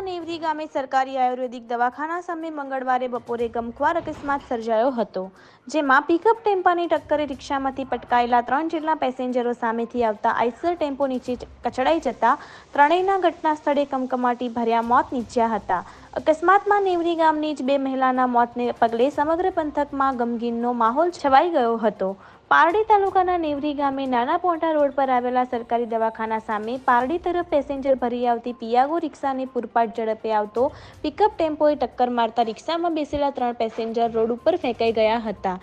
પારડીના નેવરી ગામે સરકારી આયુર્વેદિક દવાખાના સામે મંગળવારે બપોરે ગમખ્વાર અકસ્માત સર્જાયો હતો, જેમાં પિકઅપ ટેમ્પાની ટક્કરે રિક્ષામાંથી પટકાયેલા ત્રણ જેટલા પેસેન્જરો સામેથી આવતા આઈસર ટેમ્પો નીચે કચડાઈ જતા ત્રણેયના ઘટના સ્થળે કમકમાટી ભર્યા મોત નીપજ્યા હતા. અકસ્માતમાં નેવરી ગામની જ બે મહિલાના મોતને પગલે સમગ્ર પંથકમાં ગમગીનનો માહોલ છવાઈ ગયો હતો. પારડી તાલુકાના નેવરી ગામે નાના પોંટા રોડ પર આવેલા સરકારી દવાખાના સામે પારડી તરફ પેસેન્જર ભરી આવતી પિયાગો રિક્ષાને પૂરપાટ ઝડપે આવતો પિકઅપ ટેમ્પોએ ટક્કર મારતા રિક્ષામાં બેસેલા ત્રણ પેસેન્જર રોડ ઉપર ફેંકાઈ ગયા હતા.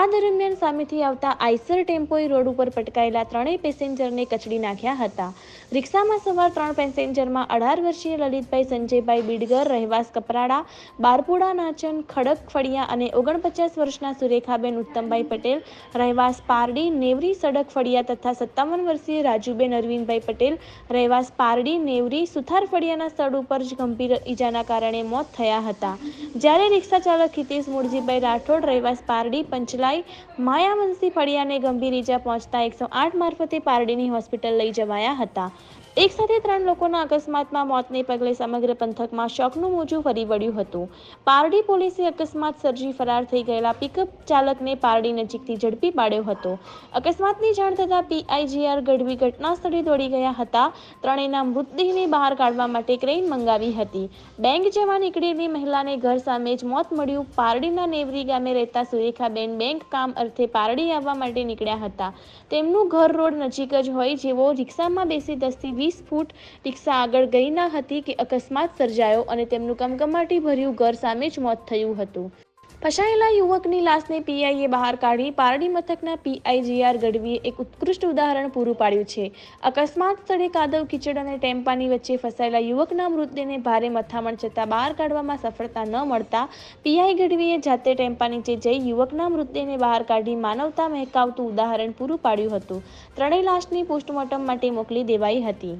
આ દરમિયાન સામેથી આવતા આઈસર ટેમ્પોએ રોડ ઉપર પટકાયેલા ત્રણેય પેસેન્જરને કચડી નાખ્યા હતા. રિક્ષામાં સવાર ત્રણ પેસેન્જરમાં અઢાર વર્ષીય લલિતભાઈ સંજયભાઈ બીડગર, રહેવાસ કપરાડા, બારપુડા નાચન, ખડક ફળિયા અને ઓગણપચાસ વર્ષના સુરેખાબેન ઉત્તમભાઈ પટેલ, રહેવાસ પારડી, નેવરી, સડક, ફળિયા તથા સત્તાવન વર્ષીય રાજુબેન અરવિંદભાઈ પટેલ રહેવાસ પારડી, નેવરી, સુથાર ફળિયાના સ્થળ ઉપર જ ગંભીર ઈજાના કારણે મોત થયા હતા. જ્યારે રિક્ષા ચાલક હિતેશ મૂળજીભાઈ રાઠોડ રહેવાસ પારડી, પંચલાઈ, માયાવંશી ફળિયાને ગંભીર ઈજા પહોંચતા એકસો આઠ મારફતે પારડીની હોસ્પિટલ લઈ જવાયા હતા. એક સાથે ત્રણ લોકોના અકસ્માતમાં મોતને પગલે સમગ્ર પંથકમાં શોકનું મોજું ફરી વળ્યું હતું. પારડી પોલીસે અકસ્માત સર્જી ફરાર થઈ ગયેલા પિકઅપ ચાલકને પારડી નજીકથી ઝડપી પાડ્યો હતો. અકસ્માતની જાણ થતાં પીઆઈજીઆર ગઢવી ઘટના સ્થળે દોડી ગયા હતા. ત્રણેયના મૃતદેહને બહાર કાઢવા માટે ક્રેન મંગાવી હતી. બેંક જવા નીકળેલી મહિલાને ઘર સામે જ મોત મળ્યું. પારડીના નેવરી ગામે રહેતા સુરેખાબેન બેંક કામ અર્થે પારડી આવવા માટે નીકળ્યા હતા. તેમનું ઘર રોડ નજીક જ હોય જેવો રિક્ષામાં બેસી દસથી વીસ ફૂટ રિક્ષા આગળ ગઈ ના હતી કે અકસ્માત સર્જાયો અને તેમનું કમકમાટી ભર્યું ઘર સામે જ મોત થયું હતું. ફસાયેલા યુવકની લાશને પીઆઈએ બહાર કાઢી પારડી મથકના પીઆઈજીઆર ગઢવીએ એક ઉત્કૃષ્ટ ઉદાહરણ પૂરું પાડ્યું છે. અકસ્માત સ્થળે કાદવ, કીચડ અને ટેમ્પાની વચ્ચે ફસાયેલા યુવકના મૃતદેહને ભારે મથામણ છતાં બહાર કાઢવામાં સફળતા ન મળતા પીઆઈ ગઢવીએ જાતે ટેમ્પા નીચે જઈ યુવકના મૃતદેહને બહાર કાઢી માનવતા મહેકાવતું ઉદાહરણ પૂરું પાડ્યું હતું. ત્રણેય લાશની પોસ્ટમોર્ટમ માટે મોકલી દેવાઈ હતી.